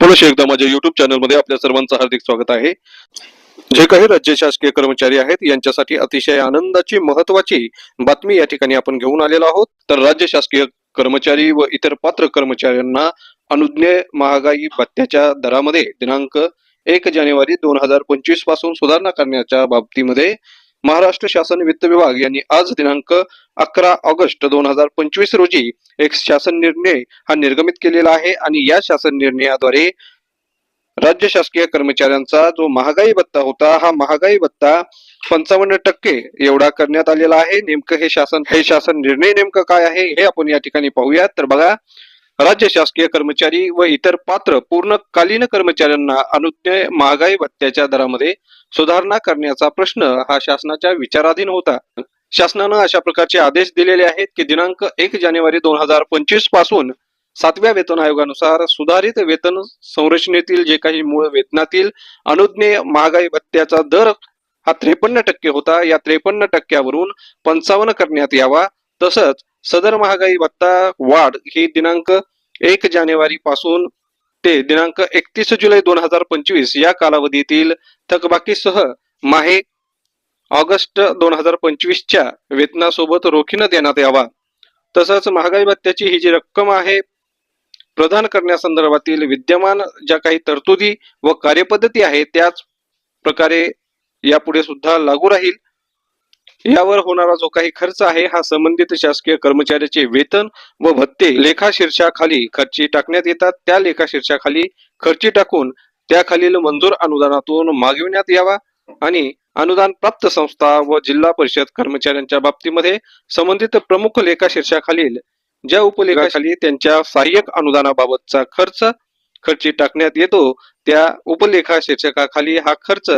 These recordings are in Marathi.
पुनश एकदा माझ्या युट्यूब चॅनलमध्ये आपल्या सर्वांचं हार्दिक स्वागत आहे. जे काही राज्य शासकीय कर्मचारी आहेत यांच्यासाठी अतिशय आनंदाची महत्वाची बातमी या ठिकाणी आपण घेऊन आलेलो आहोत. तर राज्य शासकीय कर्मचारी व इतर पात्र कर्मचाऱ्यांना अनुज्ञेय महागाई भत्त्याच्या दरामध्ये दिनांक एक जानेवारी दोन हजार पंचवीसपासून सुधारणा करण्याच्या बाबतीमध्ये महाराष्ट्र शासन वित्त विभाग यांनी आज दिनांक अकरा ऑगस्ट दोन हजार पंचवीस रोजी एक शासन निर्णय हा निर्गमित केलेला आहे आणि या शासन निर्णयाद्वारे राज्य शासकीय कर्मचाऱ्यांचा जो महागाई भत्ता होता हा महागाई भत्ता पंचावन्न टक्के एवढा करण्यात आलेला आहे. नेमकं हे शासन हे शासन निर्णय नेमकं काय आहे हे आपण या ठिकाणी पाहूयात. तर बघा राज्य शासकीय कर्मचारी व इतर पात्र पूर्णकालीन कर्मचाऱ्यांना अनुज्ञ महागाई भत्त्याच्या दरामध्ये सुधारणा करण्याचा प्रश्न हा शासनाच्या विचाराधीन होता. शासनानं अशा प्रकारचे आदेश दिलेले आहेत की दिनांक एक जानेवारी दोन हजार पंचवीसपासून सातव्या वेतन आयोगानुसार सुधारित वेतन संरचनेतील जे काही मूळ वेतनातील अनुज्ञेय महागाई भत्त्याचा दर हा त्रेपन्न टक्के होता. या त्रेपन्न टक्क्यावरून पंचावन्न करण्यात यावा. तसंच सदर महागाई भत्ता वाढ ही दिनांक एक जानेवारी पासून ते दिनांक एकतीस जुलै दोन हजार पंचवीस या कालावधीतील थकबाकीसह माहे ऑगस्ट दोन हजार पंचवीसच्या वेतनासोबत रोखीनं देण्यात यावा. तसंच महागाई भत्त्याची ही जी रक्कम आहे प्रदान करण्यासंदर्भातील विद्यमान ज्या काही तरतुदी व कार्यपद्धती आहे त्याच प्रकारे यापुढे सुद्धा लागू राहील. यावर होणारा जो काही खर्च आहे हा संबंधित शासकीय कर्मचाऱ्याचे वेतन व भत्ते लेखा शीर्षाखाली खर्ची टाकण्यात येतात. त्या लेखा शीर्षाखाली खर्ची टाकून त्याखालील मंजूर अनुदानातून मागविण्यात यावा आणि अनुदान प्राप्त संस्था व जिल्हा परिषद कर्मचाऱ्यांच्या बाबतीमध्ये संबंधित प्रमुख लेखा शीर्षाखालील ज्या उपलेखाखाली त्यांच्या सहाय्यक अनुदानाबाबतचा खर्च खर्ची टाकण्यात येतो त्या उपलेखा शीर्षकाखाली हा खर्च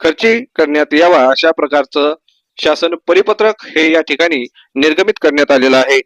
खर्ची करण्यात यावा अशा प्रकारचं शासन परिपत्रक हे या ठिकाणी निर्गमित करण्यात आलेलं आहे.